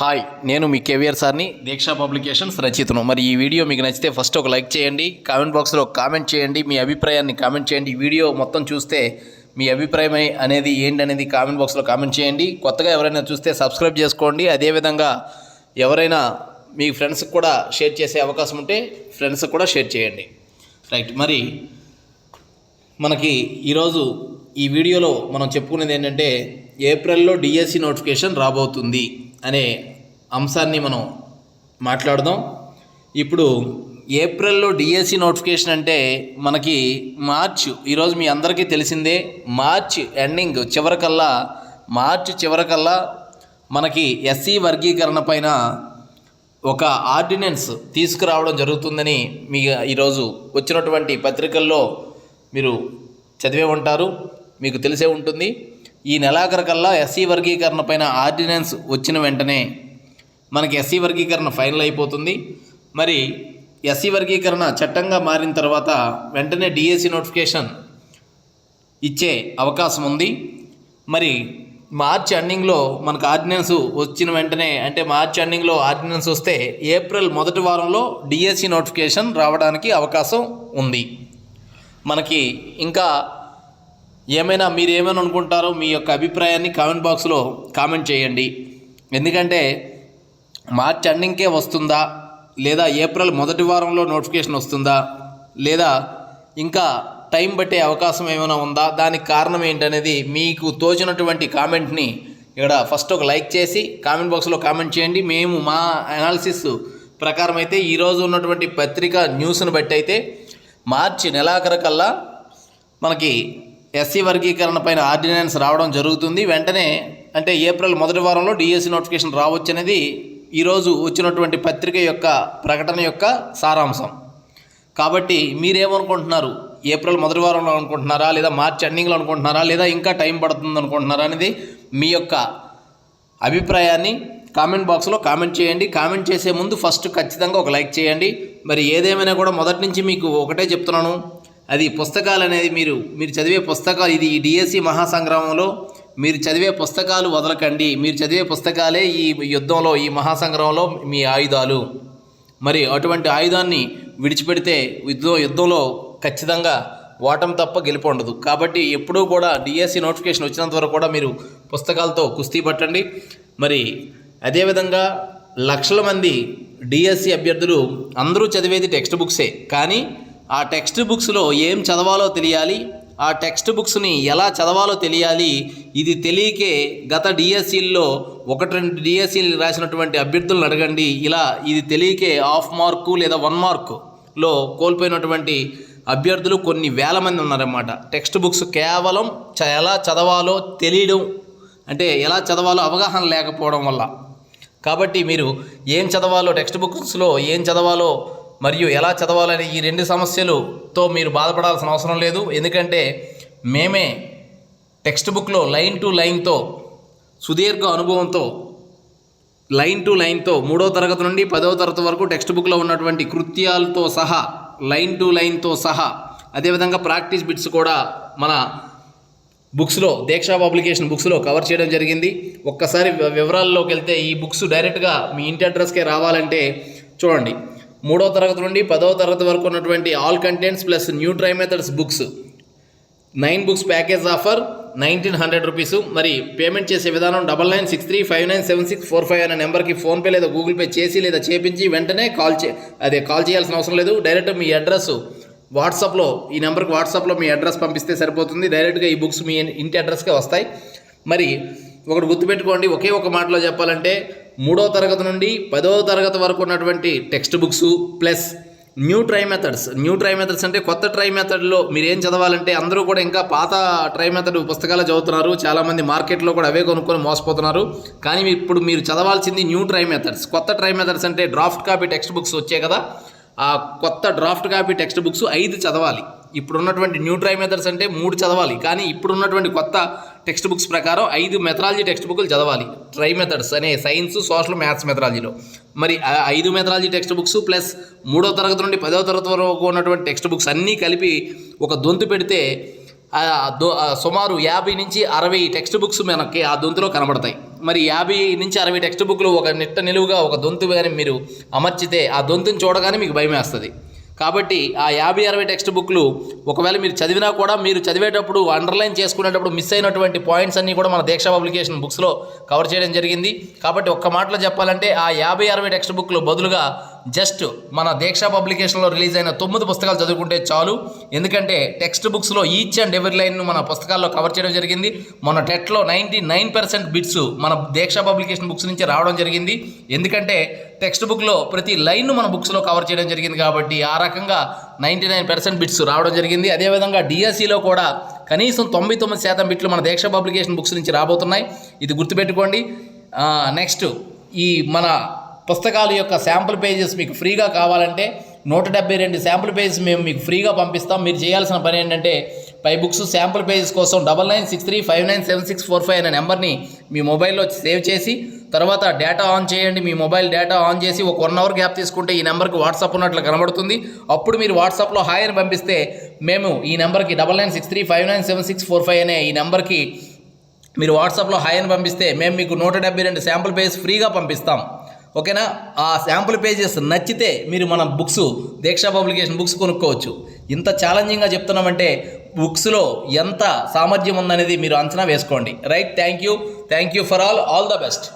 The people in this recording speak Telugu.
హాయ్ నేను మీ కేవీఆర్ సార్ని దీక్షా పబ్లికేషన్స్ రచితను మరి ఈ వీడియో మీకు నచ్చితే ఫస్ట్ ఒక లైక్ చేయండి కామెంట్ బాక్స్లో కామెంట్ చేయండి మీ అభిప్రాయాన్ని కామెంట్ చేయండి. వీడియో మొత్తం చూస్తే మీ అభిప్రాయం అనేది ఏంటి అనేది కామెంట్ బాక్స్లో కామెంట్ చేయండి. కొత్తగా ఎవరైనా చూస్తే సబ్స్క్రైబ్ చేసుకోండి. అదేవిధంగా ఎవరైనా మీ ఫ్రెండ్స్కి కూడా షేర్ చేసే అవకాశం ఉంటే ఫ్రెండ్స్కి కూడా షేర్ చేయండి. రైట్ మరి మనకి ఈరోజు ఈ వీడియోలో మనం చెప్పుకునేది ఏంటంటే ఏప్రిల్లో డిఎస్సి నోటిఫికేషన్ రాబోతుంది అనే అంశాన్ని మనం మాట్లాడదాం. ఇప్పుడు ఏప్రిల్లో డిఎస్సి నోటిఫికేషన్ అంటే మనకి మార్చ్ ఈరోజు మీ అందరికీ తెలిసిందే మార్చ్ ఎండింగ్ చివరికల్లా మార్చ్ చివరికల్లా మనకి ఎస్సీ వర్గీకరణ పైన ఒక ఆర్డినెన్స్ తీసుకురావడం జరుగుతుందని మీ ఈరోజు వచ్చినటువంటి పత్రికల్లో మీరు చదివే ఉంటారు మీకు తెలిసే ఉంటుంది. ఈ నెలాఖరు కల్లా ఎస్సీ వర్గీకరణ పైన ఆర్డినెన్స్ వచ్చిన వెంటనే మనకి ఎస్సీ వర్గీకరణ ఫైనల్ అయిపోతుంది. మరి ఎస్సీ వర్గీకరణ చట్టంగా మారిన తర్వాత వెంటనే డిఎస్సి నోటిఫికేషన్ ఇచ్చే అవకాశం ఉంది. మరి మార్చ్ ఎండింగ్లో మనకు ఆర్డినెన్స్ వచ్చిన వెంటనే అంటే మార్చ్ ఎండింగ్లో ఆర్డినెన్స్ వస్తే ఏప్రిల్ మొదటి వారంలో డిఎస్సి నోటిఫికేషన్ రావడానికి అవకాశం ఉంది. మనకి ఇంకా ఏమైనా మీరు ఏమైనా అనుకుంటారో మీ యొక్క అభిప్రాయాన్ని కామెంట్ బాక్స్లో కామెంట్ చేయండి. ఎందుకంటే మార్చ్ ఎండింగ్కే వస్తుందా? లేదా ఏప్రిల్ మొదటి వారంలో నోటిఫికేషన్ వస్తుందా? లేదా ఇంకా టైం పట్టే అవకాశం ఏమైనా ఉందా? దానికి కారణం ఏంటనేది మీకు తోచినటువంటి కామెంట్ని ఇక్కడ ఫస్ట్ ఒక లైక్ చేసి కామెంట్ బాక్స్లో కామెంట్ చేయండి. మేము మా అనాలిసిస్ ప్రకారం అయితే ఈరోజు ఉన్నటువంటి పత్రిక న్యూస్ను బట్టి అయితే మార్చి నెలాఖరు కల్లా మనకి ఎస్సీ వర్గీకరణ పైన ఆర్డినెన్స్ రావడం జరుగుతుంది. వెంటనే అంటే ఏప్రిల్ మొదటి వారంలో డిఎస్సి నోటిఫికేషన్ రావచ్చు అనేది ఈరోజు వచ్చినటువంటి పత్రిక యొక్క ప్రకటన యొక్క సారాంశం. కాబట్టి మీరేమనుకుంటున్నారు? ఏప్రిల్ మొదటి వారంలో అనుకుంటున్నారా? లేదా మార్చ్ ఎండింగ్లో అనుకుంటున్నారా? లేదా ఇంకా టైం పడుతుంది అనుకుంటున్నారా? అనేది మీ యొక్క అభిప్రాయాన్ని కామెంట్ బాక్స్లో కామెంట్ చేయండి. కామెంట్ చేసే ముందు ఫస్ట్ ఖచ్చితంగా ఒక లైక్ చేయండి. మరి ఏదేమైనా కూడా మొదటి నుంచి మీకు ఒకటే చెప్తున్నాను. అది పుస్తకాలు అనేది మీరు మీరు చదివే పుస్తకాలు ఇది ఈ డిఎస్సి మహాసంగ్రామంలో మీరు చదివే పుస్తకాలు వదలకండి. మీరు చదివే పుస్తకాలే ఈ యుద్ధంలో ఈ మహాసంగ్రహంలో మీ ఆయుధాలు. మరి అటువంటి ఆయుధాన్ని విడిచిపెడితే యుద్ధం యుద్ధంలో ఖచ్చితంగా ఓటం తప్ప గెలుపు ఉండదు. కాబట్టి ఎప్పుడూ కూడా డిఎస్సి నోటిఫికేషన్ వచ్చినంత వరకు కూడా మీరు పుస్తకాలతో కుస్తీ పట్టండి. మరి అదేవిధంగా లక్షల మంది డిఎస్సి అభ్యర్థులు అందరూ చదివేది టెక్స్ట్ బుక్సే. కానీ ఆ టెక్స్ట్ బుక్స్లో ఏం చదవాలో తెలియాలి ఆ టెక్స్ట్ బుక్స్ని ఎలా చదవాలో తెలియాలి. ఇది తెలియకే గత డిఎస్సీల్లో ఒకటి రెండు డిఎస్సీలు రాసినటువంటి అభ్యర్థులను అడగండి. ఇలా ఇది తెలియకే హాఫ్ మార్కు లేదా వన్ మార్కులో కోల్పోయినటువంటి అభ్యర్థులు కొన్ని వేల మంది ఉన్నారన్నమాట. టెక్స్ట్ బుక్స్ కేవలం చ- ఎలా చదవాలో తెలియడం అంటే ఎలా చదవాలో అవగాహన లేకపోవడం వల్ల. కాబట్టి మీరు ఏం చదవాలో టెక్స్ట్ బుక్స్లో ఏం చదవాలో మరియు ఎలా చదవాలనే ఈ రెండు సమస్యలుతో మీరు బాధపడాల్సిన అవసరం లేదు. ఎందుకంటే మేమే టెక్స్ట్ బుక్లో లైన్ టు లైన్తో సుదీర్ఘ అనుభవంతో లైన్ టు లైన్తో మూడో తరగతి నుండి పదవ తరగతి వరకు టెక్స్ట్ బుక్లో ఉన్నటువంటి కృత్యాలతో సహా లైన్ టు లైన్తో సహా అదేవిధంగా ప్రాక్టీస్ బిట్స్ కూడా మన బుక్స్లో దీక్షా పబ్లికేషన్ బుక్స్లో కవర్ చేయడం జరిగింది. ఒక్కసారి వివరాల్లోకి వెళ్తే ఈ బుక్స్ డైరెక్ట్గా మీ ఇంటి అడ్రస్కే రావాలంటే చూడండి. మూడో తరగతి నుండి పదవ తరగతి వరకు ఉన్నటువంటి all contents plus new tri methods books nine books package offer nineteen hundred rupees మరి పేమెంట్ చేసే విధానం double nine six three five nine seven six four five అనే నెంబర్కి ఫోన్పే లేదా గూగుల్ పే చేసి లేదా చేపించి వెంటనే కాల్ చే అదే కాల్ చేయాల్సిన అవసరం లేదు. డైరెక్ట్ మీ అడ్రస్ వాట్సాప్లో ఈ నెంబర్కి వాట్సాప్లో మీ అడ్రస్ పంపిస్తే సరిపోతుంది. డైరెక్ట్గా ఈ బుక్స్ మీ ఇంటి అడ్రస్కే వస్తాయి. మరి ఒకటి గుర్తుపెట్టుకోండి. ఒకే ఒక మాటలో చెప్పాలంటే మూడో తరగతి నుండి పదో తరగతి వరకు ఉన్నటువంటి text books plus new tri methods. New tri methods అంటే కొత్త ట్రై మెథడ్లో మీరు ఏం చదవాలంటే అందరూ కూడా ఇంకా పాత ట్రై మెథడ్ పుస్తకాలు చదువుతున్నారు. చాలామంది మార్కెట్లో కూడా అవే కొనుక్కొని మోసపోతున్నారు. కానీ ఇప్పుడు మీరు చదవాల్సింది న్యూ ట్రై మెథడ్స్. కొత్త ట్రై మెథడ్స్ అంటే డ్రాఫ్ట్ కాపీ టెక్స్ట్ బుక్స్ వచ్చాయి కదా. ఆ కొత్త డ్రాఫ్ట్ కాపీ టెక్స్ట్ బుక్స్ ఐదు చదవాలి. ఇప్పుడు ఉన్నటువంటి న్యూ ట్రై మెథడ్స్ అంటే మూడు చదవాలి. కానీ ఇప్పుడు ఉన్నటువంటి కొత్త టెక్స్ట్ బుక్స్ ప్రకారం ఐదు మెథడాలజీ టెక్స్ట్ బుక్లు చదవాలి. ట్రై మెథడ్స్ అనే సైన్స్ సోషల్ మ్యాథ్స్ మెథడాలజీలో. మరి ఐదు మెథడాలజీ టెక్స్ట్ బుక్స్ ప్లస్ మూడో తరగతి నుండి పదో తరగతి వరకు ఉన్నటువంటి టెక్స్ట్ బుక్స్ అన్నీ కలిపి ఒక దొంతు పెడితే సుమారు యాభై నుంచి అరవై టెక్స్ట్ బుక్స్ మనకి ఆ దొంతులో కనబడతాయి. మరి యాభై నుంచి అరవై టెక్స్ట్ బుక్లు ఒక నిట్ట నిలువుగా ఒక దొంతు కానీ మీరు అమర్చితే ఆ దొంతుని చూడగానే మీకు భయం వేస్తుంది కాబట్టి ఆ యాభై అరవై టెక్స్ట్ బుక్లు ఒకవేళ మీరు చదివినా కూడా మీరు చదివేటప్పుడు అండర్లైన్ చేసుకునేటప్పుడు మిస్ అయినటువంటి పాయింట్స్ అన్నీ కూడా మన దీక్ష పబ్లికేషన్ బుక్స్లో కవర్ చేయడం జరిగింది. కాబట్టి ఒక్క మాటలో చెప్పాలంటే ఆ యాభై అరవై టెక్స్ట్ బుక్లు బదులుగా జస్ట్ మన దీక్ష పబ్లికేషన్లో రిలీజ్ అయిన తొమ్మిది పుస్తకాలు చదువుకుంటే చాలు. ఎందుకంటే టెక్స్ట్ బుక్స్లో ఈచ్ అండ్ ఎవరి లైన్ను మన పుస్తకాల్లో కవర్ చేయడం జరిగింది. మన టెట్లో నైంటీ నైన్ పర్సెంట్ బిట్స్ మన దీక్ష పబ్లికేషన్ బుక్స్ నుంచి రావడం జరిగింది. ఎందుకంటే టెక్స్ట్ బుక్లో ప్రతి లైన్ను మన బుక్స్లో కవర్ చేయడం జరిగింది కాబట్టి ఆ రకంగా నైంటీ నైన్ పర్సెంట్ బిట్స్ రావడం జరిగింది. అదేవిధంగా డిఎస్సిలో కూడా కనీసం తొంభై తొమ్మిది శాతం బిట్లు మన దీక్ష పబ్లికేషన్ బుక్స్ నుంచి రాబోతున్నాయి. ఇది గుర్తుపెట్టుకోండి. నెక్స్ట్ ఈ మన పుస్తకాల యొక్క శాంపుల్ పేజెస్ మీకు ఫ్రీగా కావాలంటే నూట డెబ్బై రెండు శాంపుల్ పేజెస్ మేము మీకు ఫ్రీగా పంపిస్తాం. మీరు చేయాల్సిన పని ఏంటంటే పై బుక్స్ శాంపుల్ పేజెస్ కోసం double nine six three five nine seven six four five అనే నెంబర్ని మీ మొబైల్లో సేవ్ చేసి తర్వాత డేటా ఆన్ చేయండి. మీ మొబైల్ డేటా ఆన్ చేసి ఒక వన్ అవర్ గ్యాప్ తీసుకుంటే ఈ నెంబర్కి వాట్సాప్ ఉన్నట్లు కనబడుతుంది. అప్పుడు మీరు వాట్సాప్లో హాయ్ అని పంపిస్తే మేము ఈ నెంబర్కి double nine six three five nine seven six four five అనే ఈ నెంబర్కి మీరు వాట్సాప్లో హాయ్ అని పంపిస్తే మేము మీకు నూట డెబ్బై రెండు శాంపుల్ పేజ్ ఫ్రీగా పంపిస్తాం. ఓకేనా? ఆ శాంపుల్ పేజెస్ నచ్చితే మీరు మన బుక్స్ దీక్షా పబ్లికేషన్ బుక్స్ కొనుక్కోవచ్చు. ఇంత ఛాలెంజింగ్గా చెప్తున్నామంటే బుక్స్లో ఎంత సామర్థ్యం ఉందనేది మీరు అంచనా వేసుకోండి. Right thank you thank you for all all the best